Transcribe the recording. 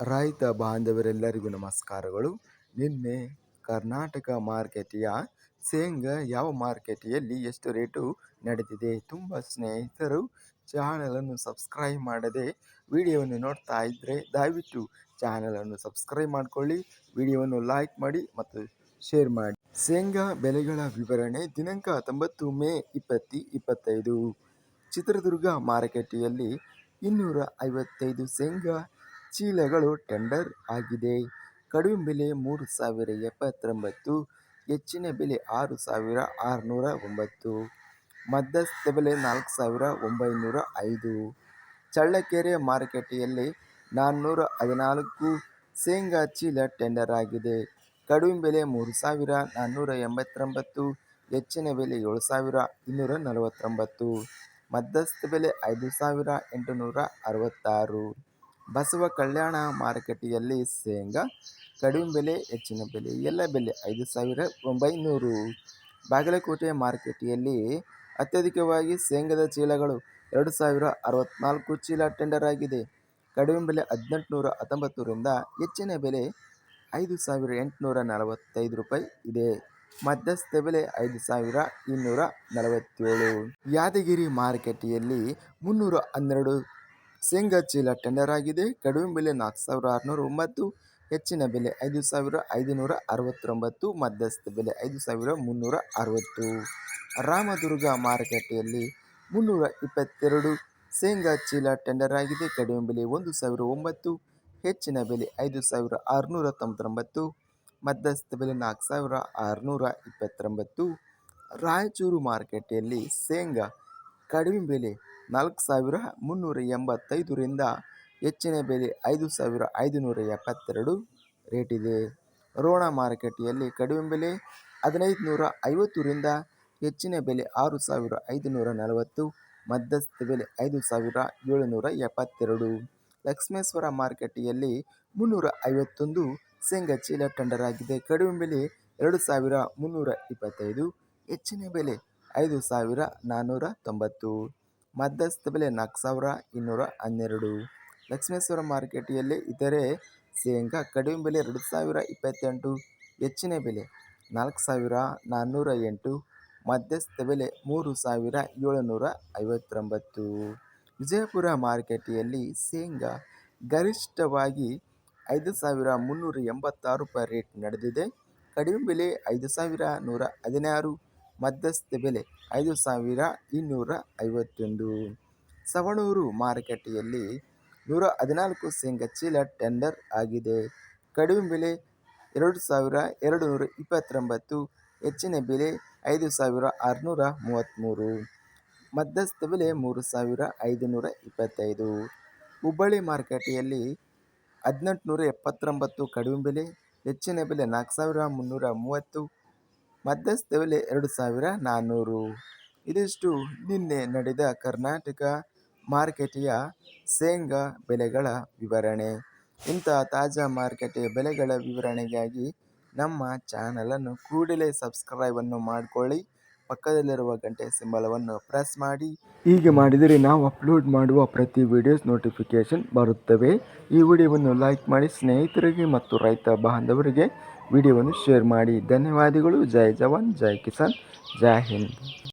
ರೈತ ಬಾಂಧವರೆಲ್ಲರಿಗೂ ನಮಸ್ಕಾರಗಳು. ನಿನ್ನೆ ಕರ್ನಾಟಕ ಮಾರ್ಕೆಟಿಯ ಶೇಂಗಾ ಯಾವ ಮಾರ್ಕೆಟಿಯಲ್ಲಿ ಎಷ್ಟು ರೇಟು ನಡೆದಿದೆ ತುಂಬ ಸ್ನೇಹಿತರು ಚಾನಲನ್ನು ಸಬ್ಸ್ಕ್ರೈಬ್ ಮಾಡದೆ ವಿಡಿಯೋವನ್ನು ನೋಡ್ತಾ ಇದ್ದರೆ ದಯವಿಟ್ಟು ಚಾನಲನ್ನು ಸಬ್ಸ್ಕ್ರೈಬ್ ಮಾಡಿಕೊಳ್ಳಿ, ವಿಡಿಯೋವನ್ನು ಲೈಕ್ ಮಾಡಿ ಮತ್ತು ಶೇರ್ ಮಾಡಿ. ಶೇಂಗಾ ಬೆಲೆಗಳ ವಿವರಣೆ ದಿನಾಂಕ ಹತ್ತೊಂಬತ್ತು ಮೇ ಇಪ್ಪತ್ತು ಇಪ್ಪತ್ತೈದು. ಚಿತ್ರದುರ್ಗ ಮಾರುಕಟ್ಟೆಯಲ್ಲಿ ಇನ್ನೂರ ಐವತ್ತೈದು ಶೇಂಗಾ ಚೀಲಗಳು ಟೆಂಡರ್ ಆಗಿದೆ. ಕಡಿಮೆ ಬೆಲೆ ಮೂರು ಸಾವಿರ ಎಪ್ಪತ್ತೊಂಬತ್ತು, ಹೆಚ್ಚಿನ ಬೆಲೆ ಆರು ಸಾವಿರ ಆರುನೂರ ಒಂಬತ್ತು, ಮಧ್ಯಸ್ಥ ಬೆಲೆ ನಾಲ್ಕು ಸಾವಿರ ಒಂಬೈನೂರ ಐದು. ಚಳ್ಳಕೆರೆ ಮಾರುಕಟ್ಟೆಯಲ್ಲಿ ನಾನ್ನೂರ ಹದಿನಾಲ್ಕು ಶೇಂಗಾ ಚೀಲ ಟೆಂಡರ್ ಆಗಿದೆ. ಕಡಿಮೆ ಬೆಲೆ ಮೂರು ಸಾವಿರ ನಾನ್ನೂರ ಎಂಬತ್ತೊಂಬತ್ತು, ಹೆಚ್ಚಿನ ಬೆಲೆ ಏಳು ಸಾವಿರ ಇನ್ನೂರ ನಲವತ್ತೊಂಬತ್ತು, ಮಧ್ಯಸ್ಥ ಬೆಲೆ ಐದು ಸಾವಿರ ಎಂಟುನೂರ ಅರವತ್ತಾರು. ಬಸವ ಕಲ್ಯಾಣ ಮಾರುಕಟ್ಟೆಯಲ್ಲಿ ಶೇಂಗಾ ಕಡಿಮೆ ಬೆಲೆ, ಹೆಚ್ಚಿನ ಬೆಲೆ, ಎಲ್ಲ ಬೆಲೆ ಐದು ಸಾವಿರ ಒಂಬೈನೂರು. ಬಾಗಲಕೋಟೆ ಮಾರುಕಟ್ಟೆಯಲ್ಲಿ ಅತ್ಯಧಿಕವಾಗಿ ಶೇಂಗಾದ ಚೀಲಗಳು ಎರಡು ಸಾವಿರ ಅರವತ್ತ್ನಾಲ್ಕು ಚೀಲ ಟೆಂಡರ್ ಆಗಿದೆ. ಕಡಿಮೆ ಬೆಲೆ ಹದಿನೆಂಟುನೂರ ಹತ್ತೊಂಬತ್ತರಿಂದ ಹೆಚ್ಚಿನ ಬೆಲೆ ಐದು ಸಾವಿರ ಎಂಟುನೂರ ನಲವತ್ತೈದು ರೂಪಾಯಿ ಇದೆ. ಮಧ್ಯಸ್ಥ ಬೆಲೆ ಐದು ಸಾವಿರ ಇನ್ನೂರ ನಲವತ್ತೇಳು. ಯಾದಗಿರಿ ಮಾರುಕಟ್ಟೆಯಲ್ಲಿ ಮುನ್ನೂರ ಹನ್ನೆರಡು ಶೇಂಗಾ ಚೀಲ ಟೆಂಡರ್ ಆಗಿದೆ. ಕಡಿಮೆ ಬೆಲೆ ನಾಲ್ಕು ಸಾವಿರ ಆರುನೂರ ಒಂಬತ್ತು, ಹೆಚ್ಚಿನ ಬೆಲೆ ಐದು ಸಾವಿರ ಐದುನೂರ ಅರವತ್ತೊಂಬತ್ತು, ಮಧ್ಯಸ್ಥ ಬೆಲೆ ಐದು ಸಾವಿರ ಮುನ್ನೂರ ಅರವತ್ತು. ರಾಮದುರ್ಗ ಮಾರುಕಟ್ಟೆಯಲ್ಲಿ ಮುನ್ನೂರ ಇಪ್ಪತ್ತೆರಡು ಶೇಂಗಾ ಚೀಲ ಟೆಂಡರ್ ಆಗಿದೆ. ಕಡಿಮೆ ಬೆಲೆ ಒಂದು ಸಾವಿರ ಒಂಬತ್ತು, ಹೆಚ್ಚಿನ ಬೆಲೆ ಐದು ಸಾವಿರ ಆರುನೂರ ತೊಂಬತ್ತೊಂಬತ್ತು, ಮಧ್ಯಸ್ಥ ಬೆಲೆ ನಾಲ್ಕು ಸಾವಿರ ಆರುನೂರ ಇಪ್ಪತ್ತೊಂಬತ್ತು. ರಾಯಚೂರು ಮಾರುಕಟ್ಟೆಯಲ್ಲಿ ಶೇಂಗಾ ಕಡಿಮೆ ಬೆಲೆ ನಾಲ್ಕು ಸಾವಿರ ಮುನ್ನೂರ ಎಂಬತ್ತೈದರಿಂದ ಹೆಚ್ಚಿನ ಬೆಲೆ ಐದು ಸಾವಿರ ಐದುನೂರ ಎಪ್ಪತ್ತೆರಡು ರೇಟಿದೆ ರೋಣ ಮಾರುಕಟ್ಟೆಯಲ್ಲಿ ಕಡಿಮೆ ಬೆಲೆ ಹದಿನೈದು ನೂರ ಐವತ್ತರಿಂದ ಹೆಚ್ಚಿನ ಬೆಲೆ ಆರು ಸಾವಿರ ಐದುನೂರ ನಲವತ್ತು, ಮಧ್ಯಸ್ಥ ಬೆಲೆ ಐದು ಸಾವಿರ ಏಳುನೂರ ಎಪ್ಪತ್ತೆರಡು. ಲಕ್ಷ್ಮೇಶ್ವರ ಮಾರುಕಟ್ಟೆಯಲ್ಲಿ ಮುನ್ನೂರ ಐವತ್ತೊಂದು ಶೇಂಗಾ ಚೀಲ ಟೆಂಡರ್ ಆಗಿದೆ ಕಡಿಮೆ ಬೆಲೆ ಎರಡು ಸಾವಿರ ಮುನ್ನೂರ ಇಪ್ಪತ್ತೈದು, ಹೆಚ್ಚಿನ ಬೆಲೆ ಐದು ಸಾವಿರ ನಾನ್ನೂರ ತೊಂಬತ್ತು. ಮಧ್ಯಸ್ಥ ಬೆಲೆ ನಾಲ್ಕು ಸಾವಿರ ಇನ್ನೂರ ಹನ್ನೆರಡು. ಲಕ್ಷ್ಮೇಶ್ವರ ಮಾರುಕಟ್ಟೆಯಲ್ಲಿ ಇತರೆ ಶೇಂಗಾ ಕಡಿಮೆ ಬೆಲೆ ಎರಡು ಸಾವಿರ ಇಪ್ಪತ್ತೆಂಟು, ಹೆಚ್ಚಿನ ಬೆಲೆ ನಾಲ್ಕು ಸಾವಿರ ನಾನ್ನೂರ ಎಂಟು, ಮಧ್ಯಸ್ಥ ಬೆಲೆ ಮೂರು ಸಾವಿರ ಏಳುನೂರ ಐವತ್ತೊಂಬತ್ತು. ವಿಜಯಪುರ ಮಾರುಕಟ್ಟೆಯಲ್ಲಿ ಶೇಂಗಾ ಗರಿಷ್ಠವಾಗಿ ಐದು ಸಾವಿರ ಮುನ್ನೂರ ಎಂಬತ್ತಾರು ರೂಪಾಯಿ ರೇಟ್ ನಡೆದಿದೆ. ಕಡಿಮೆ ಬೆಲೆ ಐದು ಸಾವಿರ ನೂರ ಹದಿನಾರು ಮಧ್ಯಸ್ಥ ಬೆಲೆ ಐದು ಸಾವಿರ ಇನ್ನೂರ ಐವತ್ತೊಂದು. ಸವಣೂರು ಮಾರುಕಟ್ಟೆಯಲ್ಲಿ ನೂರ ಹದಿನಾಲ್ಕು ಶೇಂಗಾ ಚೀಲ ಟೆಂಡರ್ ಆಗಿದೆ. ಕಡಿಮೆ ಬೆಲೆ ಎರಡು ಸಾವಿರ ಎರಡು ನೂರ ಇಪ್ಪತ್ತೊಂಬತ್ತು, ಹೆಚ್ಚಿನ ಬೆಲೆ ಐದು ಸಾವಿರ ಆರುನೂರ ಮೂವತ್ತ್ಮೂರು ಮಧ್ಯಸ್ಥ ಬೆಲೆ ಮೂರು ಸಾವಿರ ಐದುನೂರ ಇಪ್ಪತ್ತೈದು. ಹುಬ್ಬಳ್ಳಿ ಮಾರುಕಟ್ಟೆಯಲ್ಲಿ ಹದಿನೆಂಟುನೂರ ಎಪ್ಪತ್ತೊಂಬತ್ತು ಕಡಿಮೆ ಬೆಲೆ, ಹೆಚ್ಚಿನ ಬೆಲೆ ನಾಲ್ಕು ಸಾವಿರ ಮುನ್ನೂರ ಮೂವತ್ತು ಮಧ್ಯಸ್ಥ ಬೆಲೆ ಎರಡು ಸಾವಿರ ನಾನ್ನೂರು ಇದಿಷ್ಟು ನಿನ್ನೆ ನಡೆದ ಕರ್ನಾಟಕ ಮಾರುಕಟ್ಟೆಯ ಶೇಂಗಾ ಬೆಲೆಗಳ ವಿವರಣೆ. ಇಂಥ ತಾಜಾ ಮಾರುಕಟ್ಟೆಯ ಬೆಲೆಗಳ ವಿವರಣೆಗಾಗಿ ನಮ್ಮ ಚಾನಲನ್ನು ಕೂಡಲೇ ಸಬ್ಸ್ಕ್ರೈಬನ್ನು ಮಾಡಿಕೊಳ್ಳಿ. ಪಕ್ಕದಲ್ಲಿರುವ ಗಂಟೆ ಸಿಂಬಲವನ್ನು ಪ್ರೆಸ್ ಮಾಡಿ. ಹೀಗೆ ಮಾಡಿದರೆ ನಾವು ಅಪ್ಲೋಡ್ ಮಾಡುವ ಪ್ರತಿ ವಿಡಿಯೋಸ್ ನೋಟಿಫಿಕೇಷನ್ ಬರುತ್ತವೆ. ಈ ವಿಡಿಯೋವನ್ನು ಲೈಕ್ ಮಾಡಿ ಸ್ನೇಹಿತರಿಗೆ ಮತ್ತು ರೈತ ಬಾಂಧವರಿಗೆ ವಿಡಿಯೋವನ್ನು ಶೇರ್ ಮಾಡಿ. ಧನ್ಯವಾದಗಳು. ಜೈ ಜವಾನ್ ಜೈ ಕಿಸಾನ್ ಜೈ ಹಿಂದ್.